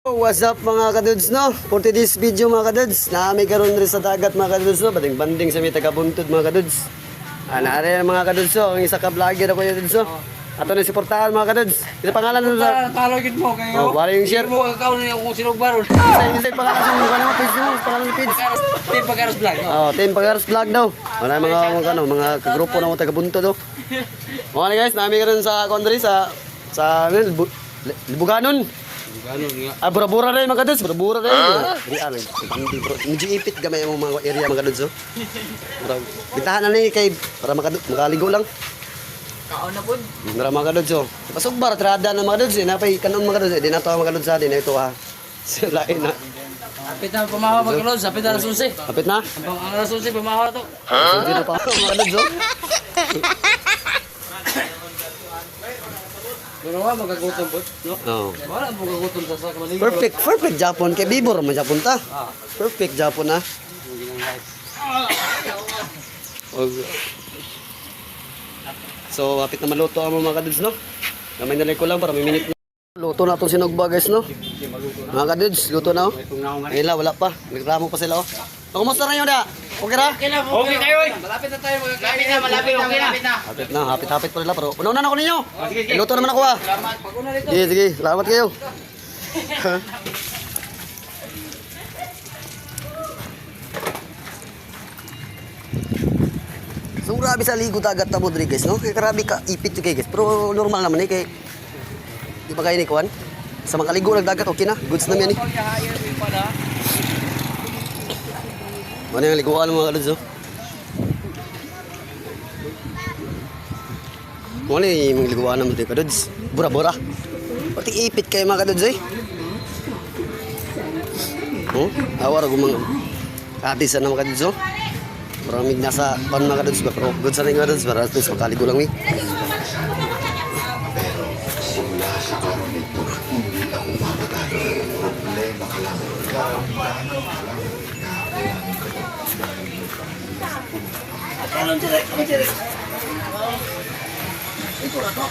What's up mga kadudes no? For today's video mga kadudes, na may karon rin sa dagat mga kadudes no? Bating banding sa may tagabuntod mga kadudes. Ah, naari mga kadudes no? Ang isa ka vlogger ako yung kadudes no? Ato na suportahan mga kadudes. Ito pangalan nun sa... Talagin mo kayo. Oh, wala yung share. Mo ka ni kung sino baron. Isa isa yung pangalan sa mga ano, page mo, pangalan ng page. Team Pagaros Vlog. Oh, Team Pagaros Vlog daw. Wala mga mga ano, mga kagrupo na mga tagabuntod do. Mga guys, nami karon sa Condri sa sa ano, Libu- Libuganon. Ganon nga. Ah, bura-bura na yung mga kadudes, bura-bura na ano, hindi, bro. Medyo ipit gamay ang mga area mga kadudes, oh. Murag, Bintahan na ni kay, para makaligo lang. Kaon na pud. Mura mga kadudes, oh. Pasok bar, trada ng mga kadudes, eh. Napay kanon mga kadudes, eh. Di na to mga kadudes sa atin, ito ha. Sila na. Apit na pumahaw magkalos, apit na rasunsi. Kapit na. Ang pumahaw na to. Na ako, mga kadudes, oh. Pero nga magagutom pud. No? Wala mo gagutom sa sa kamaligo. Perfect, perfect Japon. Kay Bibor man Japon ta. Ah. Perfect Japon. Og- So, hapit na maluto ang mga kadudes, no? Gamay na lang ko lang para may minute na. Luto na itong sinugba, guys, no? Mga kadudes, luto na, oh. Ayun lang, wala pa. Nagreklamo pa sila, oh. Oh, Kumusta na yun, da? Okay na? Okay kayo oy. Malapit na tayo magkakain. Malapit na, malapit na, malapit na. Hapit na, hapit-hapit pa nila, pero unauna na ako ninyo. May Luto naman ako, ah. Salamat. Sige, sige. Salamat kayo. so, grabe sa ligo dagat na mo, dre, guys, no? Kaya grabe ka, ipit kay, guys. Pero normal naman, eh, kay... Di ba kayo ni Kuan? Sa makaligo ng dagat, okay na. Goods na yan, eh. Ano yung liguan ng mga oh? Ano yung liguan ng mga kaluds? Bura-bura. Pati ipit kayo mga kaluds, eh. Oh, awar ako mga katis na mga kaluds, oh. Maraming nasa pan mga kaluds ba? Pero good sa rin mga kaluds, para at least makaligo lang, eh.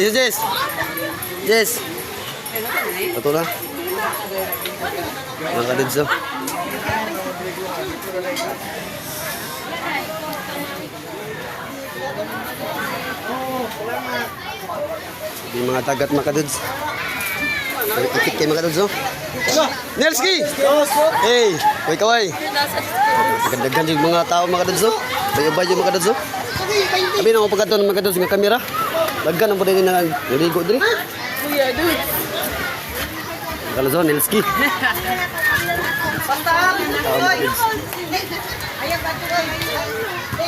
Yes, Jess. Jess. Ito na. Mga kadudes, oh. Yung mga tagat mga. Ikit kayo mga kadudes, oh. Nelski! Hey! Uy, kaway! Ganda-ganda yung mga tao mga kadudes, oh. Bayo-bayo yung mga kadudes, oh. Sabi na mo pagkato ng mga kadudes ng kamera. Laggan ang po din na naligo diri. Kuya, dude. Kalazon, Nelski.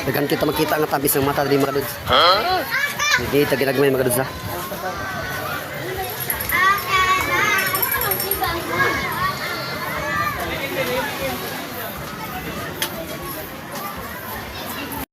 Dagan kita makita ang tabis ng mata diri mga kadudes. Hindi ta ginagmay mga kadudes ha.